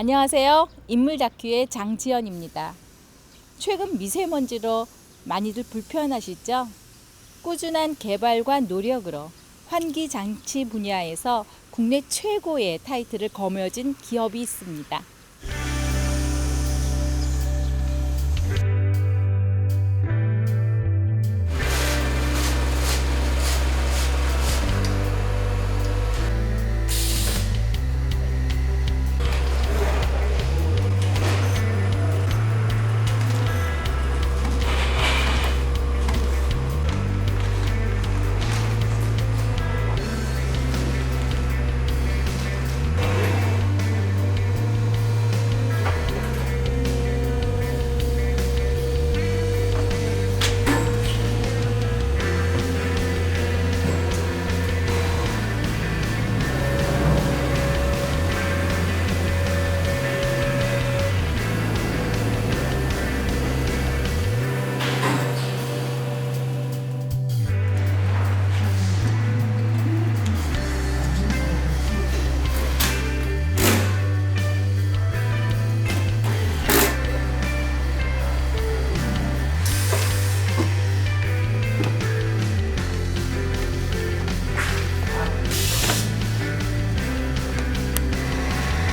안녕하세요. 인물 다큐의 장지연입니다. 최근 미세먼지로 많이들 불편하시죠? 꾸준한 개발과 노력으로 환기 장치 분야에서 국내 최고의 타이틀을 거머쥔 기업이 있습니다.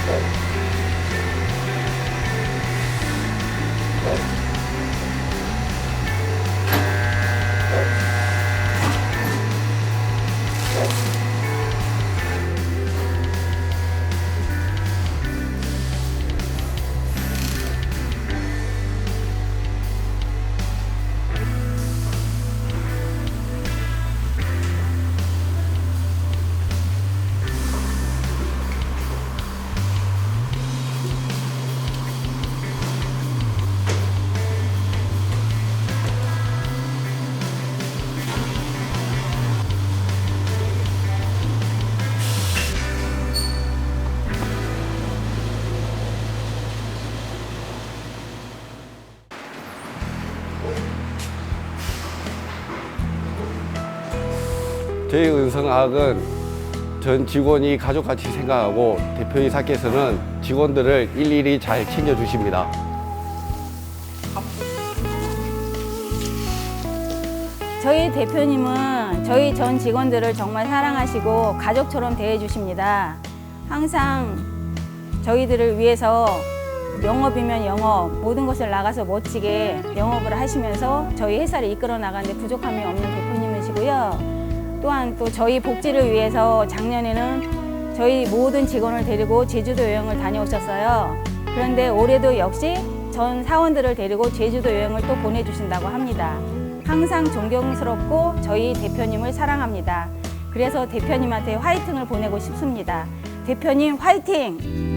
episode. 저희 은성학은 전 직원이 가족같이 생각하고 대표이사께서는 직원들을 일일이 잘 챙겨주십니다. 저희 대표님은 저희 전 직원들을 정말 사랑하시고 가족처럼 대해주십니다. 항상 저희들을 위해서 영업이면 영업, 모든 것을 나가서 멋지게 영업을 하시면서 저희 회사를 이끌어 나가는데 부족함이 없는 대표님이시고요. 또한 또 저희 복지를 위해서 작년에는 저희 모든 직원을 데리고 제주도 여행을 다녀오셨어요. 그런데 올해도 역시 전 사원들을 데리고 제주도 여행을 또 보내주신다고 합니다. 항상 존경스럽고 저희 대표님을 사랑합니다. 그래서 대표님한테 화이팅을 보내고 싶습니다. 대표님 화이팅!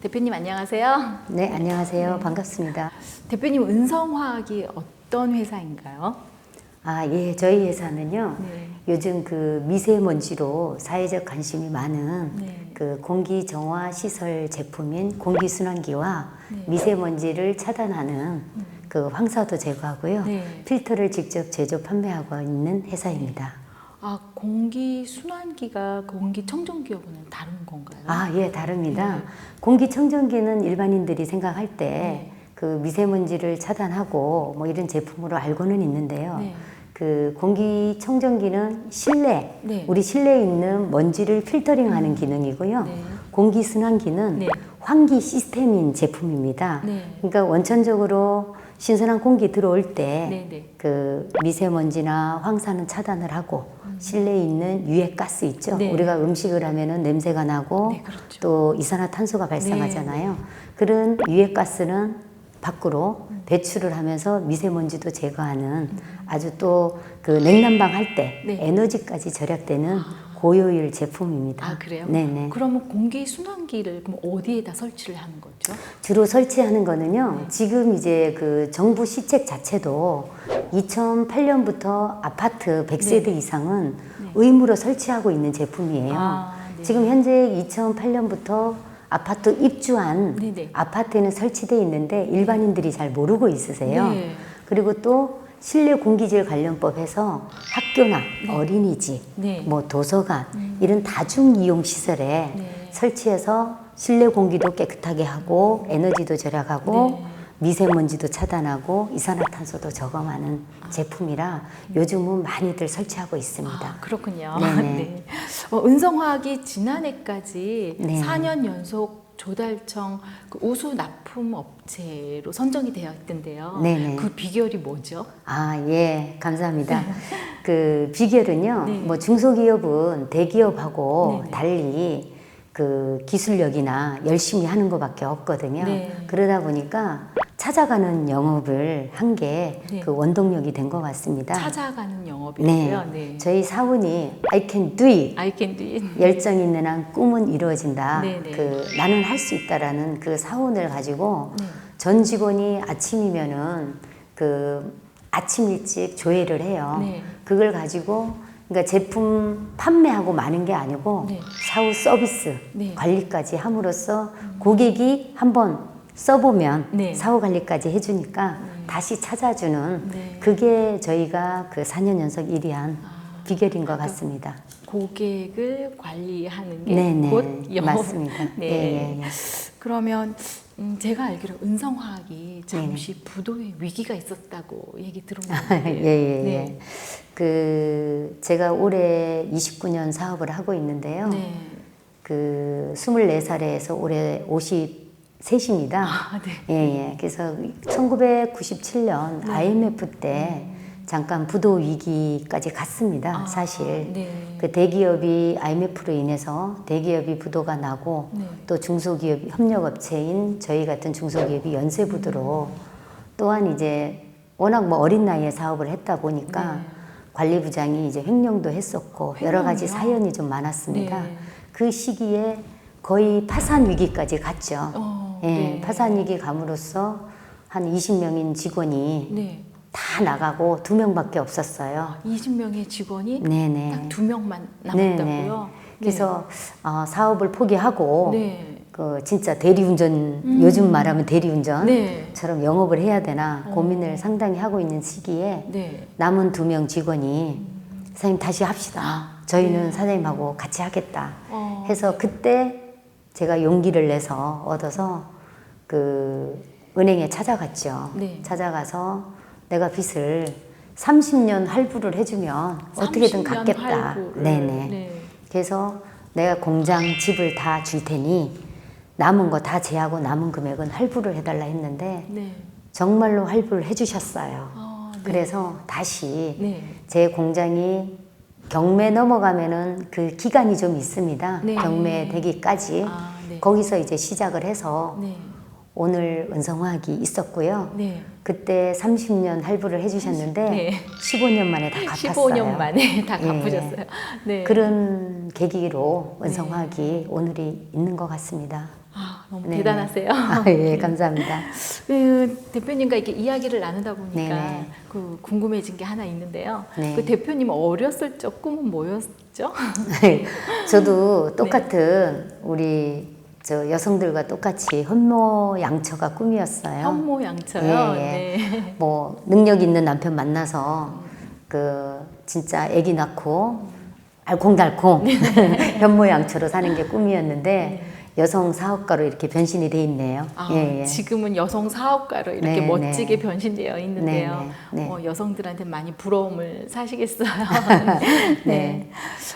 대표님 안녕하세요. 네, 안녕하세요. 반갑습니다. 대표님 은성화학이 어떤 회사인가요? 아, 예, 저희 회사는요. 네. 요즘 그 미세먼지로 사회적 관심이 많은 네. 그 공기 정화 시설 제품인 공기 순환기와 네. 미세먼지를 차단하는 그 황사도 제거하고요. 네. 필터를 직접 제조 판매하고 있는 회사입니다. 아, 공기 순환기가 공기 청정기하고는 다른 건가요? 아, 예, 다릅니다. 네. 공기청정기는 일반인들이 생각할 때 네. 그 미세먼지를 차단하고 뭐 이런 제품으로 알고는 있는데요. 네. 그 공기청정기는 실내, 네. 우리 실내에 있는 먼지를 필터링 하는 기능이고요. 네. 공기 순환기는 네. 환기 시스템인 제품입니다. 네. 그러니까 원천적으로 신선한 공기 들어올 때 네, 네. 그 미세먼지나 황사는 차단을 하고 실내에 있는 유해 가스 있죠. 음. 네. 우리가 음식을 하면은 냄새가 나고 네, 그렇죠. 또 이산화탄소가 발생하잖아요. 그런 유해 가스는 밖으로 음. 배출을 하면서 미세먼지도 제거하는 아주 또 그 냉난방 할때 네. 에너지까지 절약되는 고효율 제품입니다. 아, 그래요? 네네. 그러면 공기 순환기를 그럼 어디에다 설치를 하는 거죠? 주로 설치하는 거는요. 네. 지금 이제 그 정부 시책 자체도 2008년부터 아파트 100세대 이상은 의무로 설치하고 있는 제품이에요. 네. 아, 네. 지금 현재 2008년부터 아파트 입주한 네 네. 아파트에는 설치돼 있는데 일반인들이 잘 모르고 있으세요. 네. 그리고 또 실내 공기질 관련법에서 학교나 어린이집, 네. 음. 뭐 도서관 이런 다중 이용 시설에 네. 설치해서 실내 공기도 깨끗하게 하고 에너지도 절약하고 네. 미세먼지도 차단하고 이산화탄소도 저감하는 제품이라 요즘은 많이들 설치하고 있습니다. 아, 그렇군요. 네. 어, 은성화학이 지난해까지 네. 4년 연속 조달청 그 우수 납품 업체로 선정이 되어 있던데요. 네네. 그 비결이 뭐죠? 아, 예, 감사합니다. 그 비결은요, 네. 뭐 중소기업은 대기업하고 네네. 달리 그 기술력이나 열심히 하는 것밖에 없거든요. 네. 그러다 보니까 찾아가는 영업을 한 게 그 네. 원동력이 된 것 같습니다. 찾아가는 네. 영업이고요. 네. 저희 사원이 I can do it. I can do it. 열정 있는 한 꿈은 이루어진다. 네 네. 그 나는 할 수 있다라는 그 사원을 가지고 네. 전 직원이 아침이면은 그 아침 일찍 조회를 해요. 네. 그걸 가지고 그러니까 제품 판매하고 마는 게 아니고 네. 사후 서비스 네. 관리까지 함으로써 고객이 한번 써보면 네. 사후 관리까지 해주니까 다시 찾아주는 네. 그게 저희가 그 4년 연속 1위한 비결인 것 같습니다. 고객을 관리하는 게 곧 영업. 맞습니다. 네. 예, 예, 예. 그러면 음, 제가 알기로 은성화학이 잠시 부도의 위기가 있었다고 얘기 예, 들었는데. 예, 예. 네. 그 제가 올해 29년 사업을 하고 있는데요. 네. 그 24살에서 올해 53입니다. 아, 네. 예, 예. 그래서 1997년 IMF 때 잠깐 부도 위기까지 갔습니다. 아, 사실. 네. 그 대기업이 IMF로 인해서 대기업이 부도가 나고 네. 또 중소기업 협력업체인 저희 같은 중소기업이 연쇄 부도로 또한 이제 워낙 뭐 어린 나이에 사업을 했다 보니까 네. 관리부장이 이제 횡령도 했었고 여러 가지 횡령이요? 사연이 좀 많았습니다. 네. 그 시기에 거의 파산 위기까지 갔죠. 어, 예, 네. 파산 위기 감으로써 한 20명인 직원이 네. 다 나가고 두 명밖에 없었어요. 20명의 직원이 네네. 딱 두 명만 네네. 남았다고요? 그래서 어, 사업을 포기하고 네. 그 진짜 대리운전 음. 요즘 말하면 대리운전처럼 네. 영업을 해야 되나 어. 고민을 상당히 하고 있는 시기에 네. 남은 두 명 직원이 사장님 다시 합시다. 저희는 네. 사장님하고 같이 하겠다. 어, 해서 그때 제가 용기를 내서 얻어서 그 은행에 찾아갔죠. 네. 찾아가서 내가 빚을 30년 할부를 해주면 어떻게든 30년 갚겠다. 할부를. 네네. 네. 그래서 내가 공장 집을 다 줄 테니 남은 거 다 제하고 남은 금액은 할부를 해달라 했는데 네. 정말로 할부를 해주셨어요. 아, 네. 그래서 다시 네. 제 공장이 경매 넘어가면은 그 기간이 좀 있습니다. 네. 경매 되기까지 아, 네. 거기서 이제 시작을 해서 네. 오늘 은성화학이 있었고요. 네. 그때 30년 할부를 해주셨는데 네. 15년 만에 다 갚았어요. 15년 만에 다 예. 갚으셨어요. 네. 그런 계기로 은성화학이 오늘이 있는 것 같습니다. 아, 너무 네. 대단하세요. 아, 예, 감사합니다. 그 대표님과 이렇게 이야기를 나누다 보니까 네네. 그 궁금해진 게 하나 있는데요. 네. 그 대표님 어렸을 적 꿈은 뭐였죠? 저도 똑같은 우리 저 여성들과 똑같이 현모양처가 꿈이었어요. 현모양처요. 예, 예. 네. 뭐 능력 있는 남편 만나서 그 진짜 아기 낳고 알콩달콩 현모양처로 사는 게 꿈이었는데 여성 사업가로 이렇게 변신이 돼 있네요. 아, 예, 예. 지금은 여성 사업가로 이렇게 네, 멋지게 네. 변신되어 있는데요. 네, 네, 네. 어, 여성들한테 많이 부러움을 사시겠어요. 네.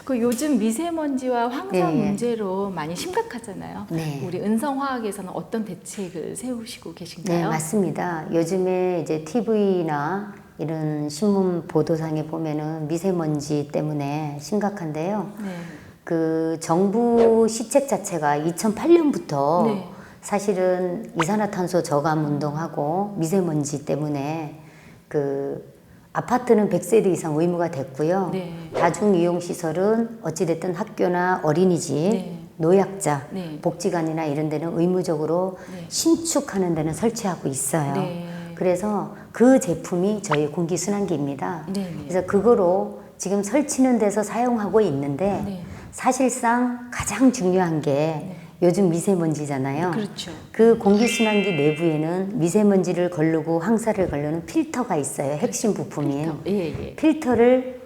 그 요즘 미세먼지와 황사 네, 네. 문제로 많이 심각하잖아요. 네. 우리 은성화학에서는 어떤 대책을 세우시고 계신가요? 네, 맞습니다. 요즘에 이제 TV나 이런 신문 보도상에 보면은 미세먼지 때문에 심각한데요. 네. 그 정부 시책 자체가 2008년부터 네. 사실은 이산화탄소 저감 운동하고 미세먼지 때문에 그 아파트는 100세대 이상 의무가 됐고요. 네. 다중 이용 시설은 어찌 됐든 학교나 어린이집, 네. 노약자, 네. 복지관이나 이런 데는 의무적으로 네. 신축하는 데는 설치하고 있어요. 네. 그래서 그 제품이 저희 공기순환기입니다. 네, 네. 그래서 그거로 지금 설치는 데서 사용하고 있는데 네. 사실상 가장 중요한 게 요즘 미세먼지잖아요. 그렇죠. 그 공기순환기 내부에는 미세먼지를 걸르고 황사를 걸르는 필터가 있어요. 핵심 부품인. 예, 예. 필터를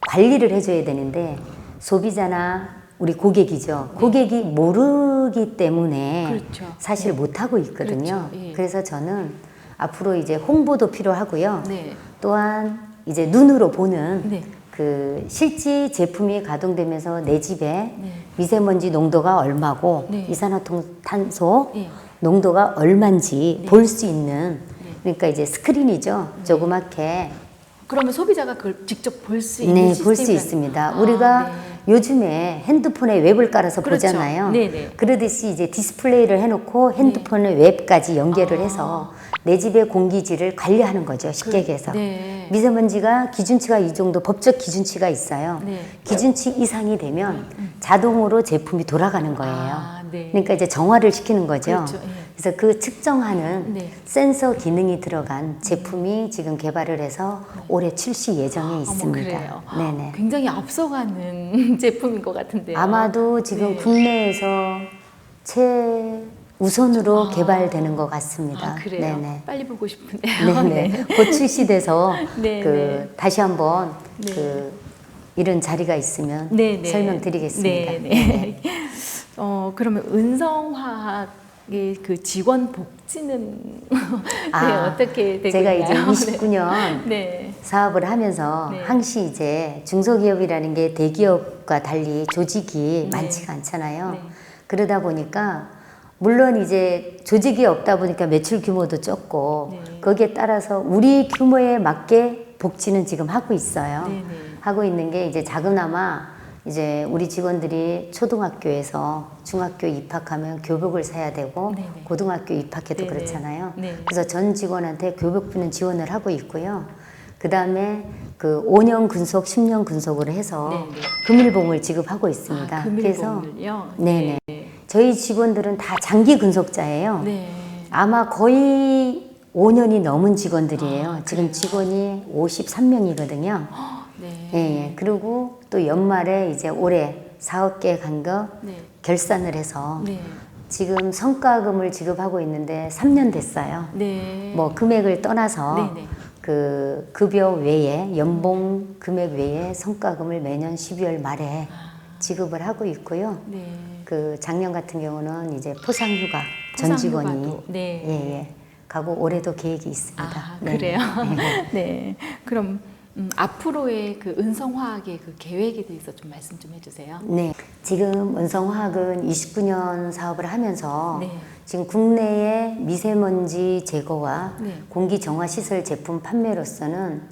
관리를 해줘야 되는데 소비자나 우리 고객이죠. 고객이 모르기 때문에 그렇죠. 사실 못하고 있거든요. 그렇죠. 예. 그래서 저는 앞으로 이제 홍보도 필요하고요. 네. 또한 이제 눈으로 보는 네. 그 실제 제품이 가동되면서 내 집에 네. 미세먼지 농도가 얼마고 네. 이산화탄소 네. 농도가 얼마인지 볼수 있는 그러니까 이제 스크린이죠. 조그맣게 그러면 소비자가 그걸 직접 볼 수 있는 네, 볼 수 있습니다. 아, 우리가 네. 요즘에 핸드폰에 웹을 깔아서 그렇죠. 보잖아요. 네네. 그러듯이 이제 디스플레이를 해놓고 핸드폰에 웹까지 연결을 해서 내 집의 공기질을 관리하는 거죠. 쉽게 얘기해서. 아. 네. 미세먼지가 기준치가 이 정도 법적 기준치가 있어요. 네. 기준치 이상이 되면 자동으로 제품이 돌아가는 거예요. 아, 네. 그러니까 이제 정화를 시키는 거죠. 그렇죠. 예. 그래서 그 측정하는 네. 센서 기능이 들어간 제품이 지금 개발을 해서 올해 출시 예정에 어머, 있습니다. 그래요. 네네. 굉장히 앞서가는 제품인 것 같은데요. 아마도 지금 네. 국내에서 최 우선으로 개발되는 것 같습니다. 아, 그래요. 네네. 빨리 보고 싶은데요. 네네. 곧 출시돼서 네, 그 네. 다시 한번 네. 그 이런 자리가 있으면 네, 네. 설명드리겠습니다. 네, 네. 어, 그러면 은성화학의 그 직원 복지는 네, 아, 어떻게 되고 제가 있나요? 이제 29년 네. 사업을 하면서 네. 항시 이제 중소기업이라는 게 대기업과 달리 조직이 네. 많지가 않잖아요. 네. 그러다 보니까 물론 이제 조직이 없다 보니까 매출 규모도 적고 네. 거기에 따라서 우리 규모에 맞게 복지는 지금 하고 있어요. 네, 네. 하고 있는 게 이제 자그나마 이제 우리 직원들이 초등학교에서 중학교 입학하면 교복을 사야 되고 네네. 고등학교 입학해도 네네. 그렇잖아요. 네. 그래서 전 직원한테 교복비는 지원을 하고 있고요. 그 다음에 그 5년 근속, 10년 근속으로 해서 네네. 금일봉을 지급하고 있습니다. 아, 그래서? 네네. 네. 저희 직원들은 다 장기 근속자예요. 네. 아마 거의 5년이 넘은 직원들이에요. 아, 지금 직원이 53명이거든요. 네. 예, 예. 그리고 또 연말에 이제 올해 사업계 간거 네. 결산을 해서 네. 지금 성과금을 지급하고 있는데 3년 됐어요. 네. 뭐 금액을 떠나서 네 네. 그 급여 외에 연봉 금액 외에 성과금을 매년 12월 말에 지급을 하고 있고요. 네. 그 작년 같은 경우는 이제 포상휴가 전 직원이 네. 예, 예. 가고 올해도 계획이 있습니다. 아, 네. 그래요? 네. 그럼 음, 앞으로의 그 은성화학의 그 계획에 대해서 좀 말씀 좀 해주세요. 네. 지금 은성화학은 29년 사업을 하면서 네. 지금 국내의 미세먼지 제거와 네. 공기 정화 시설 제품 판매로서는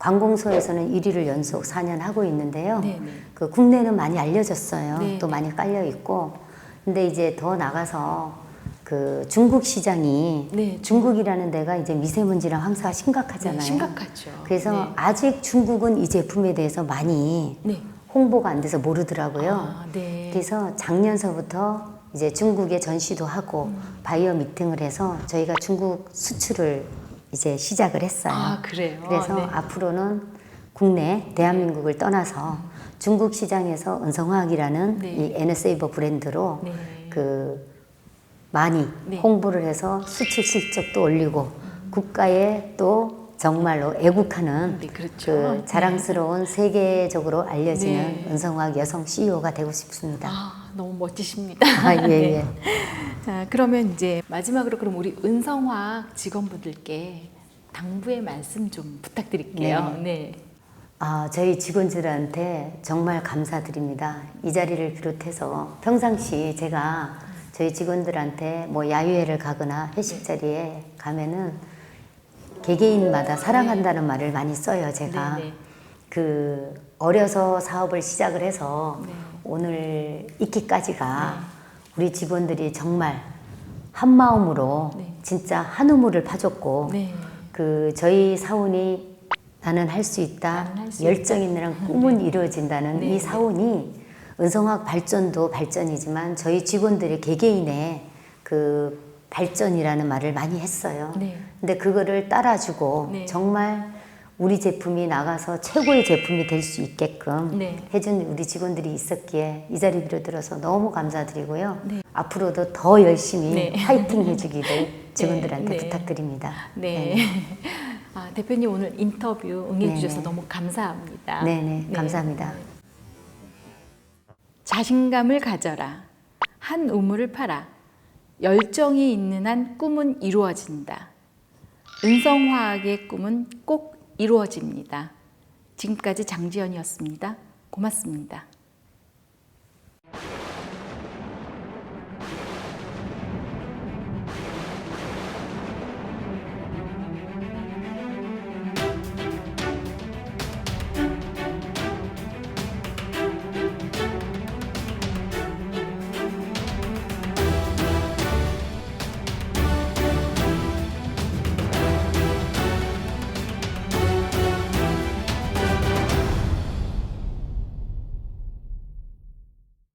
관공서에서는 1위를 연속 4년 하고 있는데요. 네, 네. 그 국내는 많이 알려졌어요. 네, 또 네. 많이 깔려 있고. 근데 이제 더 나가서 그 중국 시장이 네, 중국이라는 데가 이제 미세먼지랑 황사가 심각하잖아요. 네, 심각하죠. 그래서 네. 아직 중국은 이 제품에 대해서 많이 네. 홍보가 안 돼서 모르더라고요. 아, 네. 그래서 작년서부터 이제 중국에 전시도 하고 바이어 미팅을 해서 저희가 중국 수출을 이제 시작을 했어요. 아, 그래요? 그래서 네. 앞으로는 국내 대한민국을 떠나서 중국 시장에서 은성화학이라는 네. 이 에너세이버 브랜드로 네. 그 많이 네. 홍보를 해서 수출 실적도 올리고 국가에 또 정말로 애국하는 네, 그렇죠. 그 자랑스러운 세계적으로 알려지는 네. 은성화학 여성 CEO가 되고 싶습니다. 아, 너무 멋지십니다. 아, 예, 네. 예. 자, 그러면 이제 마지막으로 그럼 우리 은성화학 직원분들께 당부의 말씀 좀 부탁드릴게요. 네. 아, 저희 직원들한테 정말 감사드립니다. 이 자리를 비롯해서 평상시 제가 저희 직원들한테 뭐 야유회를 가거나 회식 자리에 가면은 개개인마다 사랑한다는 말을 많이 써요, 제가. 네, 네. 그 어려서 사업을 시작을 해서 네. 오늘 있기까지가 우리 직원들이 정말 한 마음으로 네. 진짜 한 우물을 파줬고 네. 그 저희 사원이 나는 할 수 있다 나는 할수 열정 있는 한 꿈은 이루어진다는 네, 이 사원이 은성학 발전도 발전이지만 저희 직원들의 개개인의 그 발전이라는 말을 많이 했어요. 네. 근데 그거를 따라주고 네. 정말 우리 제품이 나가서 최고의 제품이 될 수 있게끔 네. 해준 우리 직원들이 있었기에 이 자리 빌어들어서 너무 감사드리고요. 네. 앞으로도 더 열심히 네. 파이팅 해주기를 직원들한테 네. 부탁드립니다. 네. 아, 대표님 오늘 인터뷰 응해주셔서 네네. 너무 감사합니다. 네네, 네. 감사합니다. 자신감을 가져라. 한 우물을 팔아. 열정이 있는 한 꿈은 이루어진다. 은성화학의 꿈은 꼭 이루어집니다. 지금까지 장지연이었습니다. 고맙습니다.